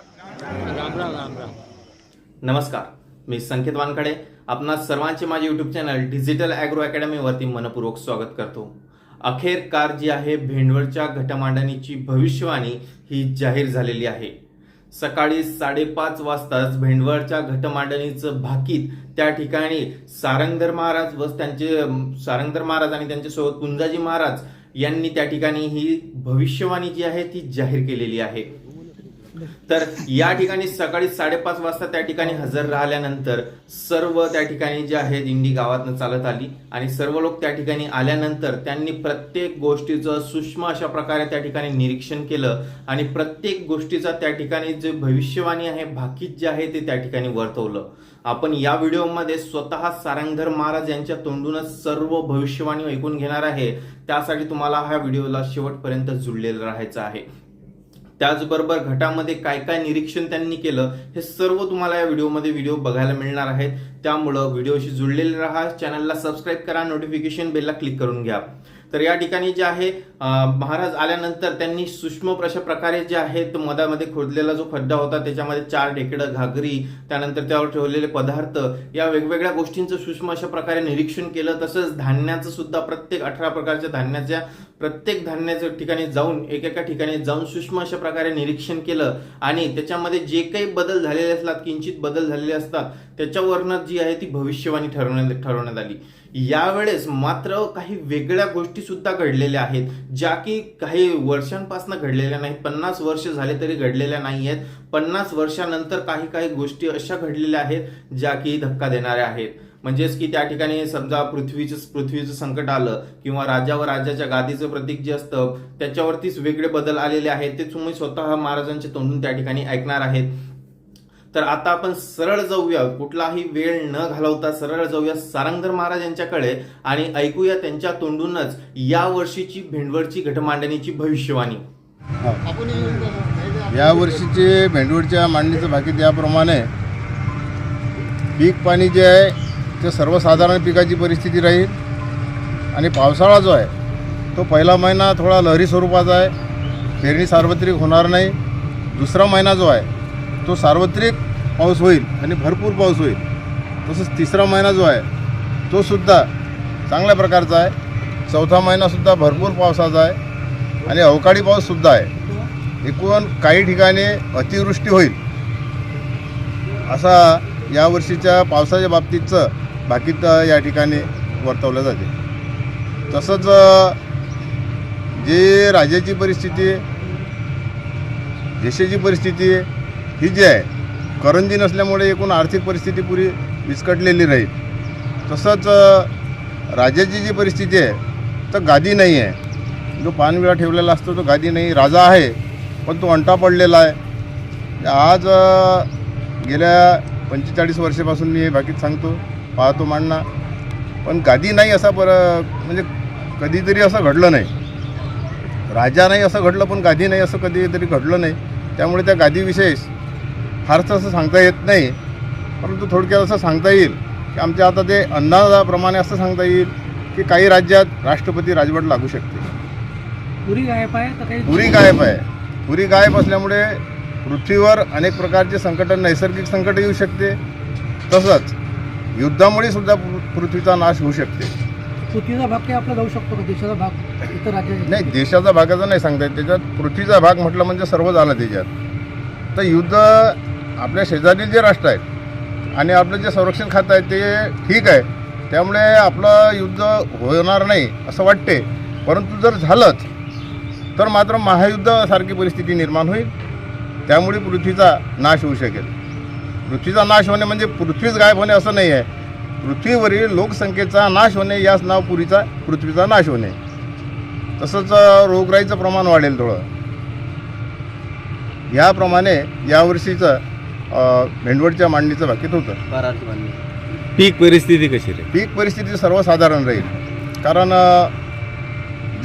राम राम राम राम नमस्कार मी संकेत वानकडे आपणा सर्वांचे माझे युट्यूब चॅनल डिजिटल ॲग्रो अकॅडमीवरती मनपूर्वक स्वागत करतो. अखेर कार जी आहे भेंडवळच्या घटमांडणीची भविष्यवाणी ही जाहीर झालेली आहे. सकाळी साडेपाच वाजताच भेंडवळच्या घटमांडणीचं भाकीत त्या ठिकाणी सारंगधर महाराज व त्यांचे सारंगधर महाराज आणि त्यांच्यासोबत कुंजाजी महाराज यांनी त्या ठिकाणी ही भविष्यवाणी जी आहे ती जाहीर केलेली आहे. तर या ठिकाणी सकाळी साडेपाच वाजता त्या ठिकाणी हजर राहिल्यानंतर सर्व त्या ठिकाणी जे आहे दिंडी गावातनं चालत आली आणि सर्व लोक त्या ठिकाणी आल्यानंतर त्यांनी प्रत्येक गोष्टीचं सूक्ष्म अशा प्रकारे त्या ठिकाणी निरीक्षण केलं आणि प्रत्येक गोष्टीचा त्या ठिकाणी जे भविष्यवाणी आहे भाकीत जे आहे ते त्या ठिकाणी वर्तवलं. आपण या व्हिडिओमध्ये स्वतः सारंगधर महाराज यांच्या तोंडूनच सर्व भविष्यवाणी ऐकून घेणार आहे. त्यासाठी तुम्हाला हा व्हिडिओला शेवटपर्यंत जुळलेलं राहायचं आहे. त्याचबरोबर घटामध्ये काय काय निरीक्षण त्यांनी केलं हे सर्व तुम्हाला या व्हिडिओमध्ये व्हिडिओ बघायला मिळणार आहेत. त्यामुळं व्हिडिओशी जुळलेले राहा चॅनलला सबस्क्राईब करा नोटिफिकेशन बेलला क्लिक करून घ्या. तर या ठिकाणी जे आहे महाराज आल्यानंतर त्यांनी सूक्ष्म अशा प्रकारे जे आहे तो मधामध्ये खोदलेला जो खड्डा होता त्याच्यामध्ये चार ढेकडं घागरी त्यानंतर त्यावर ठेवलेले पदार्थ या वेगवेगळ्या गोष्टींचं सूक्ष्म अशा प्रकारे निरीक्षण केलं. तसंच धान्याचं सुद्धा प्रत्येक अठरा प्रकारच्या धान्याच्या प्रत्येक धान्याच्या ठिकाणी जाऊन एकेका ठिकाणी जाऊन सूक्ष्म अशा प्रकारे निरीक्षण केलं. आणि त्याच्यामध्ये जे काही बदल झालेले असतात किंचित बदल झालेले असतात त्याच्यावरनं जी आहे ती भविष्यवाणी ठरवण्यात ठरवण्यात आली. यावेळेस मात्र काही वेगळ्या गोष्टी सुद्धा घडलेल्या आहेत. ज्या की काही वर्षांपासून घडलेल्या नाहीत पन्नास वर्ष झाले तरी घडलेल्या नाही आहेत पन्नास वर्षानंतर काही काही गोष्टी अशा घडलेल्या आहेत ज्या की धक्का देणाऱ्या आहेत. म्हणजेच की त्या ठिकाणी समजा पृथ्वीचं पृथ्वीचं संकट आलं किंवा राजा व राजाच्या गादीचं प्रतीक जे असतं त्याच्यावरतीच वेगळे बदल आलेले आहेत ते तुम्ही स्वतः महाराजांच्या तोंडून त्या ठिकाणी ऐकणार आहेत. तर आता आपण सरळ जाऊया. कुठलाही वेळ न घालवता सरळ जाऊया सारंगधर महाराज यांच्याकडे आणि ऐकूया त्यांच्या तोंडूनच या वर्षीची भेंडवडची घटमांडणीची भविष्यवाणी. या वर्षीचे भेंडवडच्या मांडणीचं भाकीत याप्रमाणे पीक पाणी जे आहे ते सर्वसाधारण पिकाची परिस्थिती राहील. आणि पावसाळा जो आहे तो पहिला महिना थोडा लहरी स्वरूपाचा आहे. पेरणी सार्वत्रिक होणार नाही. दुसरा महिना जो आहे तो सार्वत्रिक पाऊस होईल आणि भरपूर पाऊस होईल. तसंच तिसरा महिना जो आहे तो सुद्धा चांगल्या प्रकारचा आहे. चौथा महिनासुद्धा भरपूर पावसाचा आहे आणि अवकाळी पाऊससुद्धा आहे. एकूण काही ठिकाणी अतिवृष्टी होईल असा यावर्षीच्या पावसाच्या बाबतीतचं बाकीत या ठिकाणी वर्तवलं जाते. तसंच जे राज्याची परिस्थिती देशाची परिस्थिती ही जी आहे करंजी नसल्यामुळे एकूण आर्थिक परिस्थिती पुरी विस्कटलेली राहील. तसंच राजाची जी परिस्थिती आहे तर गादी नाही आहे. जो पानविळा ठेवलेला असतो तो गादी नाही. राजा आहे पण तो अंटा पडलेला आहे. आज गेल्या पंचेचाळीस वर्षापासून मी हे बाकीत सांगतो पाहतो मांडणा. पण गादी नाही असा पर म्हणजे कधीतरी असं घडलं नाही. राजा नाही असं घडलं पण गादी नाही असं कधीतरी घडलं नाही. त्यामुळे त्या गादीविषयी फारसं असं सांगता येत नाही परंतु थोडक्यात असं सांगता येईल की आमच्या आता ते अंदाजाप्रमाणे असं सांगता येईल की काही राज्यात राष्ट्रपती राजवट लागू शकते. पुरी गायब आहे तर काही पुरी गायब आहे. पुरी गायब असल्यामुळे पृथ्वीवर अनेक प्रकारचे संकट नैसर्गिक संकट येऊ शकते. तसंच युद्धामुळे सुद्धा पृथ्वीचा नाश होऊ शकते. पृथ्वीचा भाग काही आपला जाऊ शकतो का? देशाचा भाग इतर राज्यात नाही देशाचा भागाचा नाही सांगता येत. त्याच्यात पृथ्वीचा भाग म्हटलं म्हणजे सर्व झालं त्याच्यात. तर युद्ध आपल्या शेजारील जे राष्ट्र आहेत आणि आपलं जे संरक्षण खातं आहे ते ठीक आहे. त्यामुळे आपलं युद्ध होणार नाही असं वाटते. परंतु जर झालंच तर मात्र महायुद्धासारखी परिस्थिती निर्माण होईल. त्यामुळे पृथ्वीचा नाश होऊ शकेल. पृथ्वीचा नाश होणे म्हणजे पृथ्वीच गायब होणे असं नाही आहे. पृथ्वीवरील लोकसंख्येचा नाश होणे याच नाव पुरीचा पृथ्वीचा नाश होणे. तसंच रोगराईचं प्रमाण वाढेल थोडं. याप्रमाणे यावर्षीचं भेंडवडच्या मांडणीचं बाकीत होतं. पीक परिस्थिती कशी राहील? पीक परिस्थिती सर्वसाधारण राहील. कारण अ,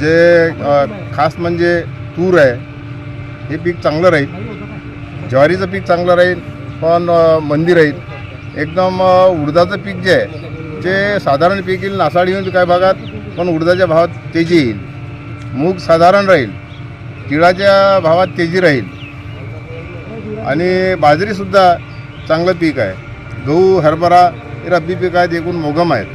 जे अ, खास म्हणजे तूर आहे हे पीक चांगलं राहील. ज्वारीचं पीक चांगलं राहील पण अ, मंदी राहील. एकदम अ, उडदाचं पीक जे आहे जे साधारण पीक येईल नासाडी येईल काही भागात पण उडदाच्या भावात तेजी येईल. मूग साधारण राहील. तिळाच्या भावात तेजी राहील. आणि बाजरीसुद्धा चांगलं पीक आहे. गहू हरभरा हे रब्बी पीक आहेत एकूण मोगम आहेत.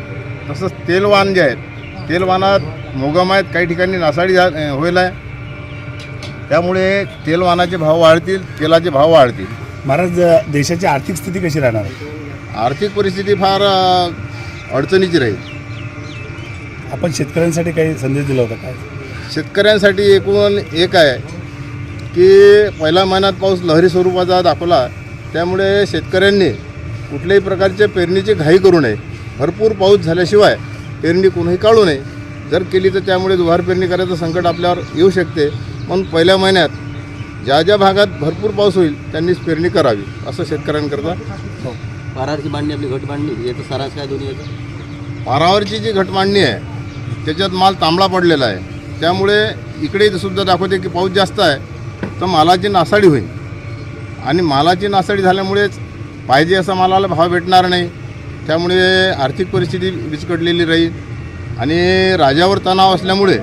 तसंच तेलवान जे आहेत तेलवानात मोगम आहेत काही ठिकाणी नासाडी झा होईल आहे. त्यामुळे तेलवानाचे भाव वाढतील तेलाचे भाव वाढतील. महाराज देशाची आर्थिक स्थिती कशी राहणार? आर्थिक परिस्थिती फार अडचणीची राहील. आपण शेतकऱ्यांसाठी काही संदेश दिला होता काय? शेतकऱ्यांसाठी एकूण एक आहे की पहिल्या महिन्यात पाऊस लहरी स्वरूपाचा दाखवला त्यामुळे शेतकऱ्यांनी कुठल्याही प्रकारच्या पेरणीची घाई करू नये. भरपूर पाऊस झाल्याशिवाय पेरणी कोणीही काढू नये. जर केली तर त्यामुळे दुबार पेरणी करायचं संकट आपल्यावर येऊ शकते. म्हणून पहिल्या महिन्यात ज्या ज्या भागात भरपूर पाऊस होईल त्यांनीच पेरणी करावी असं शेतकऱ्यांकरता. पाराची मांडणी आपली घट मांडणी याचं सरास काय दोन्ही याचं पारावरची जी घटमांडणी आहे त्याच्यात माल तांबडा पडलेला आहे. त्यामुळे इकडे सुद्धा दाखवते की पाऊस जास्त आहे. तर मालाची नासाडी होईल. आणि मालाची नासाडी झाल्यामुळेच पाहिजे असा मालाला भाव भेटणार नाही. त्यामुळे आर्थिक परिस्थिती बिचकटलेली राहील. आणि राजावर तणाव असल्यामुळे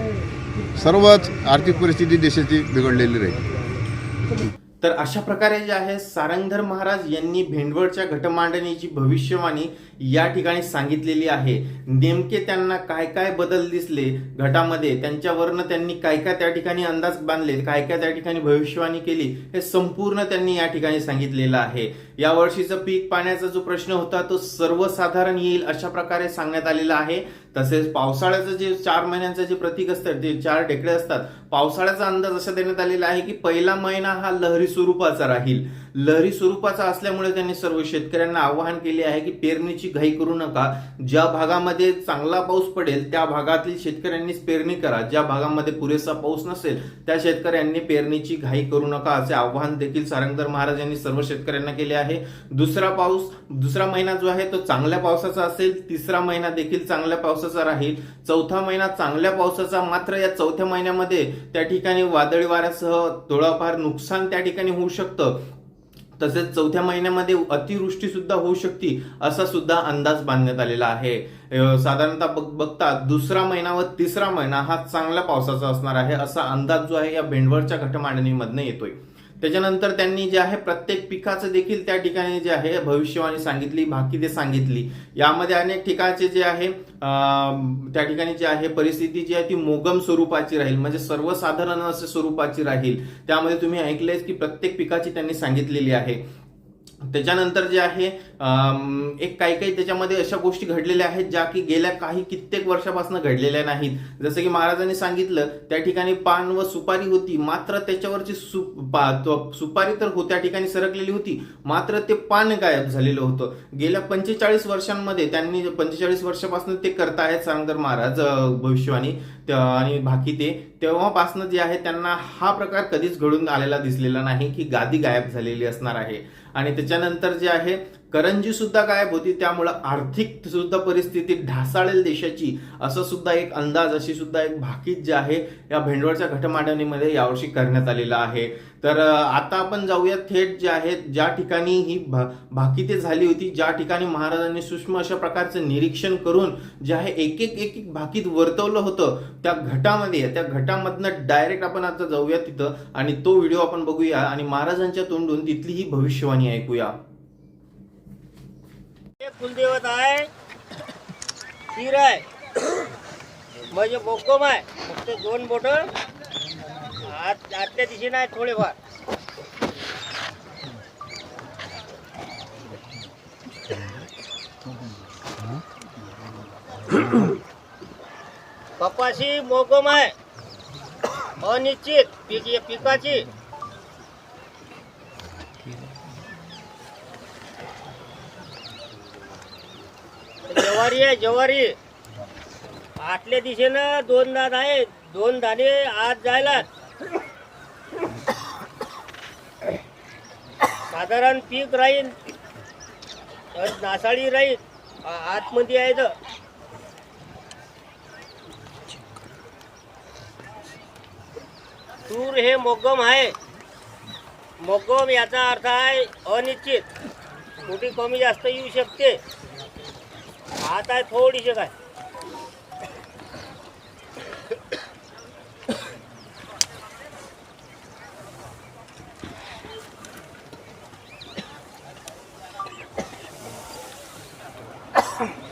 सर्वच आर्थिक परिस्थिती देशाची बिघडलेली राहील. तर अशा प्रकारे जे आहे सारंगधर महाराज यांनी भेंडवळच्या घटमांडणीची भविष्यवाणी या ठिकाणी सांगितलेली आहे. नेमके त्यांना काय काय बदल दिसले घटामध्ये? त्यांच्यावरनं त्यांनी काय काय त्या ठिकाणी अंदाज बांधले? काय काय त्या ठिकाणी भविष्यवाणी केली? हे संपूर्ण त्यांनी या ठिकाणी सांगितलेलं आहे. या वर्षीचं पीक पाण्याचा जो प्रश्न होता तो सर्वसाधारण येईल अशा प्रकारे सांगण्यात आलेला आहे. तसेच पावसाळ्याचं जे चार महिन्यांचं जे प्रतीक असतं ते चार ढेकळे असतात पावसाळ्याचा अंदाज असा देण्यात आलेला आहे की पहिला महिना हा लहरी स्वरूपाचा राहील. लहरी स्वरूपाचा असल्यामुळे त्यांनी सर्व शेतकऱ्यांना आवाहन केले आहे की पेरणीची घाई करू नका. ज्या भागामध्ये चांगला पाऊस पडेल त्या भागातील शेतकऱ्यांनीच पेरणी करा. ज्या भागामध्ये पुरेसा पाऊस नसेल त्या शेतकऱ्यांनी पेरणीची घाई करू नका असे आवाहन देखील सारंगधर महाराज यांनी सर्व शेतकऱ्यांना केले आहे. दुसरा पाऊस दुसरा महिना जो आहे तो चांगल्या पावसाचा असेल. तिसरा महिना देखील चांगल्या पावसाचा राहील. चौथा महिना चांगल्या पावसाचा मात्र या चौथ्या महिन्यामध्ये त्या ठिकाणी वादळी वाऱ्यासह थोडाफार नुकसान त्या ठिकाणी होऊ शकतं. तसेच चौथ्या महिन्यामध्ये अतिवृष्टी सुद्धा होऊ शकते असा सुद्धा अंदाज बांधण्यात आलेला आहे. साधारणतः बघ- बघता दुसरा महिना व तिसरा महिना हा चांगला पावसाचा असणार आहे असा अंदाज जो आहे या भेंडवळच्या घटमांडणीमधनं येतोय. त्याच्यानंतर त्यांनी जे आहे प्रत्येक पिकाचं देखील त्या ठिकाणी जे आहे भविष्यवाणी सांगितली भाकिते सांगितली. यामध्ये अनेक ठिकाणचे जे आहे त्या ठिकाणी जी आहे परिस्थिती जी आहे ती मोगम स्वरूपाची राहील. म्हणजे सर्वसाधारण असे स्वरूपाची राहील. त्यामध्ये तुम्ही ऐकलेच की प्रत्येक पिकाची त्यांनी सांगितलेली आहे. त्याच्यानंतर जे आहे एक काही काही त्याच्यामध्ये अशा गोष्टी घडलेल्या आहेत ज्या की गेल्या काही कित्येक वर्षापासून घडलेल्या नाहीत. जसं की महाराजांनी सांगितलं त्या ठिकाणी पान व सुपारी होती मात्र त्याच्यावरची सु सुपारी तर हो त्या ठिकाणी सरकलेली होती मात्र ते पान गायब झालेलं होतं. गेल्या पंचेचाळीस वर्षांमध्ये त्यांनी पंचेचाळीस वर्षापासून ते करतायत सांगतर महाराज भविष्यवाणी. आणि बाकी ते तेव्हापासनं जे आहे त्यांना हा प्रकार कधीच घडून आलेला दिसलेला नाही की गादी गायब झालेली असणार आहे. आणि त्याच्यानंतर जे आहे करंजी सुद्धा गायब होती त्यामुळं आर्थिक सुद्धा परिस्थिती ढासाळेल देशाची असं सुद्धा एक अंदाज अशी सुद्धा एक भाकीत जे आहे या भेंडवळच्या घटमांडणीमध्ये यावर्षी करण्यात आलेला आहे. तर आता आपण जाऊया थेट जे आहे ज्या ठिकाणी ही भा भाकिते झाली होती ज्या ठिकाणी महाराजांनी सूक्ष्म अशा प्रकारचं निरीक्षण करून जे आहे एक एक एक एक भाकीत वर्तवलं होतं त्या घटामध्ये त्या घटामधनं डायरेक्ट आपण आता जाऊया तिथं आणि तो व्हिडिओ आपण बघूया आणि महाराजांच्या तोंडून तिथली ही भविष्यवाणी ऐकूया. हे कुलदेवत आहे। तीर आहे। म्हणजे मोकोम आहे। फक्त दोन बोट। आत आतल्या दिशेनं आहे थोडेफार। कपाशी मोगम आहे। अनिश्चित पिक पिकाची। ज्वारी आहे ज्वारी. आतल्या दिशेनं दोन दात आहे दोन दाणे आत जायला. साधारण पीक राहील नासाळी राहील आतमध्ये आहे तर. तूर हे मोगम आहे. मोगम याचा अर्थ आहे अनिश्चित. कुठे कमी जास्त येऊ शकते. હા તાય થોડી છે કાંઈ.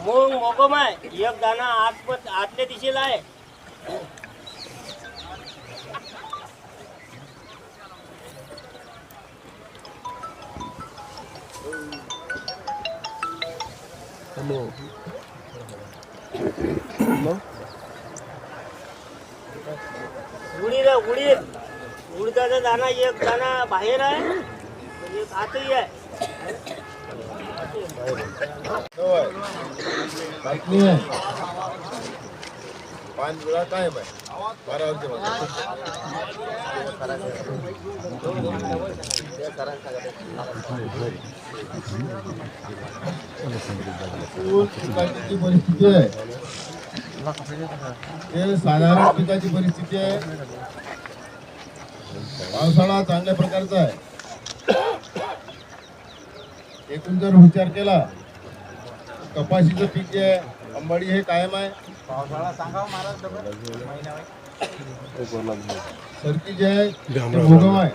મોગ મોગો માં એક દાના આટલે દિશે લાય आतल्या दिशेला आहे उडीद आहे, उडीद उडदाचा दाना एक दाना बाहेर आहे आणि एक आतही आहे बातमी आहे पाच वेळा काय बारा पिकाची परिस्थिती आहे ते साधारण पिकाची परिस्थिती आहे पावसाळा चांगल्या प्रकारचा आहे एकूण जर विचार केला कपाशीचं पीक जे आहे. अंबाडी हे कायम आहे. सरकी जे आहे भोगम आहे.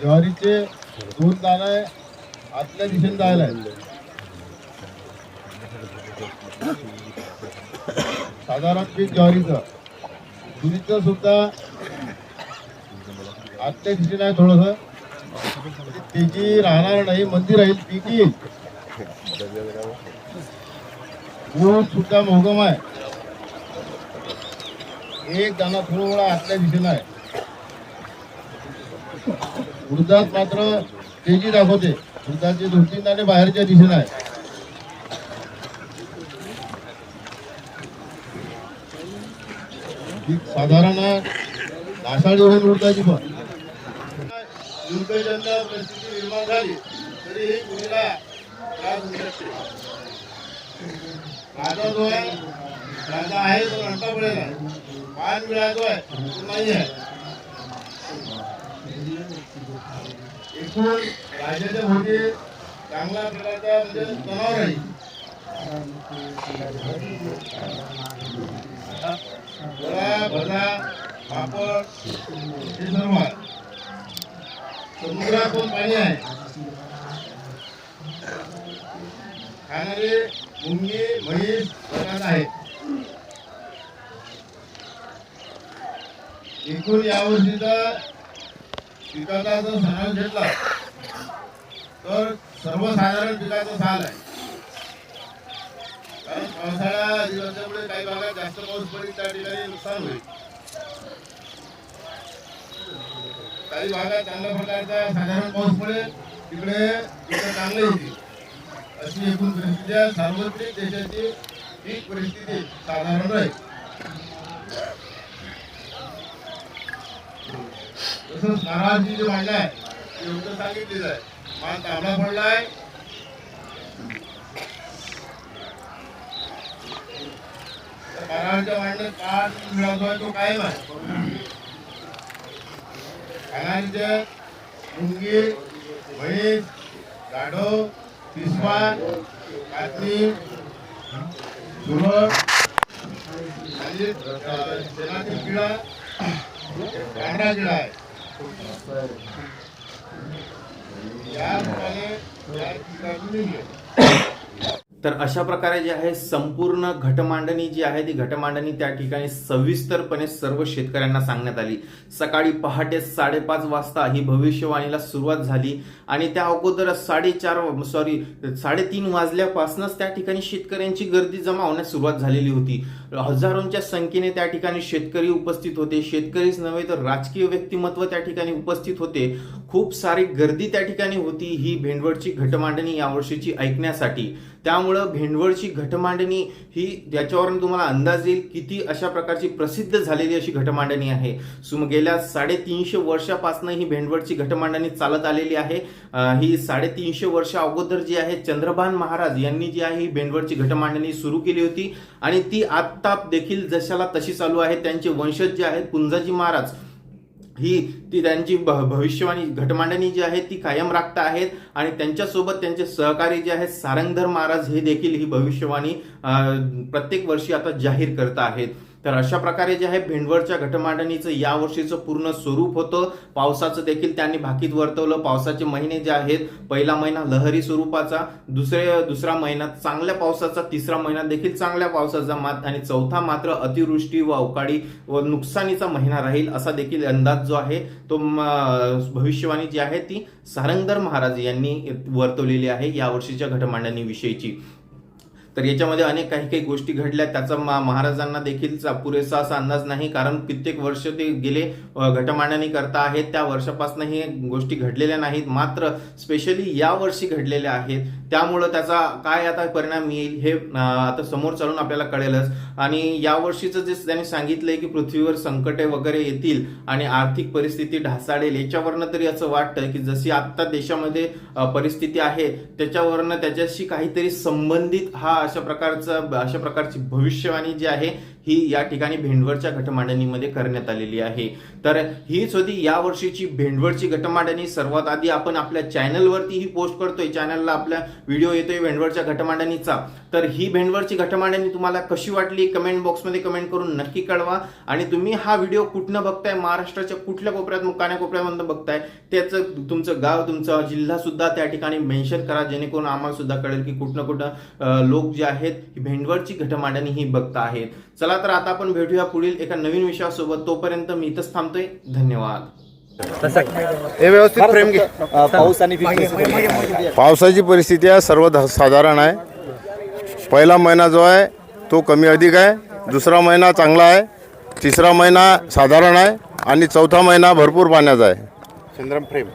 ज्वारीचे दोन दाना आहे. आतल्या दिशेने जायला आहे. साधारण पीक ज्वारीचं. तुरीचं सुद्धा आतल्या दिशेने आहे थोडस. त्याची राहणार नाही मंदी राहील पीक येईल. ऊस सुद्धा मोगम आहे. एक दाना थोडा आतल्या दिशेला आहे. उडदात मात्र तेजी दाखवते. उडदाचे दोन तीन दाणे बाहेरच्या दिशेला आहे. साधारण नासाडी होईल उडदाची पण. परिस्थिती निर्माण झाली तरी ही मुलीला त्रास होऊ शकते. राजा जो आहे राजा आहे तो रंटा पडेल. आहे पाच वेळा जो आहे तो नाही आहे. एकूण राजाच्या भोवती चांगल्या प्रकारचा म्हणजे तणाव राहील. गोळा भजा पापड हे सर्व समुद्रात पण पाणी आहे. खाणारे मुंगी म्हैस प्रकार आहेत. एकूण यावर्षीचा पिकाचा जर साल घेतला तर सर्वसाधारण पिकाचा साल आहे. कारण पावसाळा दिवसामुळे काही भागात जास्त पाऊस पडेल त्या ठिकाणी नुकसान होईल. काही भागात चांगल्या प्रकारचा साधारण पाऊस पडेल तिकडे पिकं चांगले होतील अशी एकूण परिस्थिती आहे. सार्वत्रिक देशाची ही परिस्थिती साधारण राहील तसंच नारळाची जे मांडलं आहे ते योग्य सांगितलेलं आहे. माल तांबडा पडला तर नारळाच्या मांडण्यात काळ मिळालो आहे तो कायम आहे. खाणारीचे मुंगी म्हैस गाढव पिसवा कातणी सुरत आणि किडा किडा आहे या ठिकाणी तर अशा प्रकारे जे आहे संपूर्ण घटमांडणी जी आहे ती घटमांडणी त्या ठिकाणी सविस्तरपणे सर्व शेतकऱ्यांना सांगण्यात आली. सकाळी पहाटे साडेपाच वाजता ही भविष्यवाणीला सुरुवात झाली आणि त्या अगोदर साडेचार सॉरी साडेतीन वाजल्यापासूनच त्या ठिकाणी शेतकऱ्यांची गर्दी जमा होण्यास सुरुवात झालेली होती. हजारोंच्या संख्येने त्या ठिकाणी शेतकरी उपस्थित होते. शेतकरीच नव्हे तर राजकीय व्यक्तिमत्व त्या ठिकाणी उपस्थित होते. खूप सारी गर्दी त्या ठिकाणी होती ही भेंडवळची घटमांडणी यावर्षीची ऐकण्यासाठी. त्यामुळं भेंडवळची घटमांडणी ही याच्यावरून तुम्हाला अंदाज येईल किती अशा प्रकारची प्रसिद्ध झालेली अशी घटमांडणी आहे. सुम गेल्या साडेतीनशे वर्षापासून ही भेंडवळची घटमांडणी चालत आलेली आहे. ही साडेतीनशे वर्ष अगोदर जी आहे चंद्रभान महाराज यांनी जी आहे ही भेंडवडची घटमांडणी सुरू केली होती आणि ती आत्ताप देखील जशाला तशी चालू आहे. त्यांचे वंशज जे आहेत पुंजाजी महाराज ही ती त्यांची भविष्यवाणी घटमांडणी जी आहे ती कायम राखत आहेत आणि त्यांच्यासोबत त्यांचे सहकारी जे आहेत सारंगधर महाराज हे देखील ही भविष्यवाणी प्रत्येक वर्षी आता जाहीर करत आहेत. तर अशा प्रकारे जे आहे भेंडवळच्या घटमांडणीचं या वर्षीचं पूर्ण स्वरूप होतं. पावसाचं देखील त्यांनी भाकीत वर्तवलं. पावसाचे महिने जे आहेत पहिला महिना लहरी स्वरूपाचा दुसरे दुसरा महिना चांगल्या पावसाचा तिसरा महिना देखील चांगल्या पावसाचा मात आणि चौथा मात्र अतिवृष्टी व अवकाळी व नुकसानीचा महिना राहील असा देखील अंदाज जो आहे तो म, भविष्यवाणी जी आहे ती सारंगधर महाराज यांनी वर्तवलेली आहे या वर्षीच्या घटमांडणीविषयीची. तर याच्यामध्ये अनेक काही काही गोष्टी घडल्या. त्याचा मा- महाराजांना देखील पुरेसा असा अंदाज नाही. कारण कित्येक वर्ष ते गेले घटमांडणी करता आहेत. त्या वर्षापासून हे गोष्टी घडलेल्या नाहीत. मात्र स्पेशली या वर्षी घडलेल्या आहेत. त्यामुळं त्याचा काय आता परिणाम येईल हे आता समोर चालून आपल्याला कळेलच. आणि या वर्षीचं जे त्यांनी सांगितलंय की पृथ्वीवर संकटे वगैरे येतील आणि आर्थिक परिस्थिती ढासाळेल याच्यावरनं तरी असं वाटतं की जशी आत्ता देशामध्ये परिस्थिती आहे त्याच्यावरनं त्याच्याशी काहीतरी संबंधित हा अशा प्रकारचं अशा प्रकारची भविष्यवाणी जी आहे ही या ठिकाणी भेंडवळच्या गटमांडणीमध्ये करण्यात आलेली आहे. तर हीच होती या वर्षीची भेंडवळची घटमांडणी. सर्वात आधी आपण आपल्या चॅनलवरती ही पोस्ट करतोय. चॅनलला आपला व्हिडिओ येतोय भेंडवळच्या गटमांडणीचा तर ही भेंडवळची गटमांडणी तुम्हाला कशी वाटली? कमेंट बॉक्समध्ये कमेंट करून नक्की कळवा. आणि तुम्ही हा व्हिडिओ कुठनं बघताय? महाराष्ट्राच्या कुठल्या कोपऱ्यात मुक्काण्या बघताय? त्याचं तुमचं गाव तुमचा जिल्हा सुद्धा त्या ठिकाणी मेन्शन करा. जेणेकरून आम्हाला सुद्धा कळेल की कुठनं कुठं लोक जे आहेत भेंडवरची भेंडवळची घटमांडणी ही बघता आहेत चला तर आता आपण भेटूया पुढील एका नवीन विषयासोबत. तोपर्यंत मी इथंच थांबतोय. धन्यवाद. हे व्यवस्थित फ्रेम घे. पाऊस आणि. पावसाची परिस्थिती आहे सर्व साधारण आहे. पहिला महिना जो आहे तो कमी अधिक आहे. दुसरा महिना चांगला आहे. तिसरा महिना साधारण आहे. आणि चौथा महिना भरपूर पाण्याचा आहे. चंद्रम फ्रेम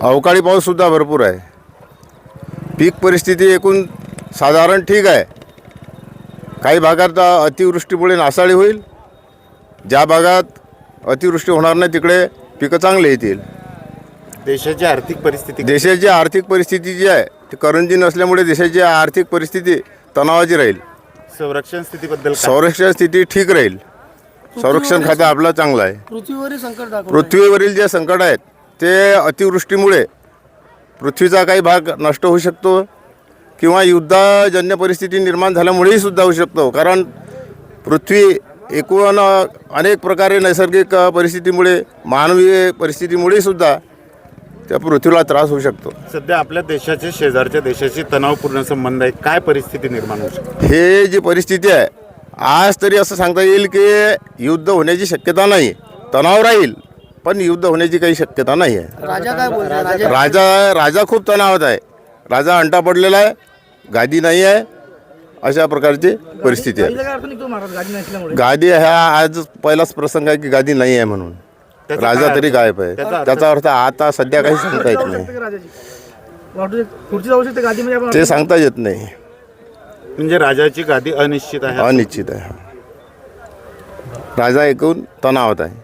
अवकाळी पाऊससुद्धा भरपूर आहे. पीक परिस्थिती एकूण साधारण ठीक आहे. काही भागात अतिवृष्टीमुळे नासाडी होईल. ज्या भागात अतिवृष्टी होणार नाही तिकडे पिकं चांगले येतील. देशाची आर्थिक परिस्थिती देशाची आर्थिक परिस्थिती जी आहे ती करंजी नसल्यामुळे देशाची आर्थिक परिस्थिती तणावाची राहील. संरक्षण स्थितीबद्दल काय? संरक्षण स्थिती ठीक राहील. संरक्षण खातं आपलं चांगलं आहे. पृथ्वीवरील संकट दाखवलं पृथ्वीवरील जे संकट आहेत ते अतिवृष्टीमुळे पृथ्वीचा काही भाग नष्ट होऊ शकतो. किंवा युद्धजन्य परिस्थिती निर्माण झाल्यामुळेही सुद्धा होऊ शकतो. कारण पृथ्वी एकूण अनेक प्रकारे नैसर्गिक परिस्थितीमुळे मानवी परिस्थितीमुळे सुद्धा त्या पृथ्वीला त्रास होऊ शकतो. सध्या आपल्या देशाचे शेजारच्या देशाशी तणावपूर्ण संबंध आहे. काय परिस्थिती निर्माण होऊ शकते? हे जी परिस्थिती आहे आज तरी असं सांगता येईल की युद्ध होण्याची शक्यता नाही. तणाव राहील पण युद्ध होण्याची काही शक्यता नाही आहे. राजा काय राजा राजा खूप तणावात आहे. राजा अंटा पडलेला आहे गादी नाही आहे अशा प्रकारची परिस्थिती आहे. गादी ह्या आज पहिलाच प्रसंग आहे की गादी नाही आहे म्हणून. राजा तरी? गायब आहे. त्याचा अर्थ? आता सध्या काही सांगता येत नाही. ते सांगता येत नाही. म्हणजे राजाची गादी अनिश्चित आहे. अनिश्चित आहे हा. राजा एकूण तणावात आहे.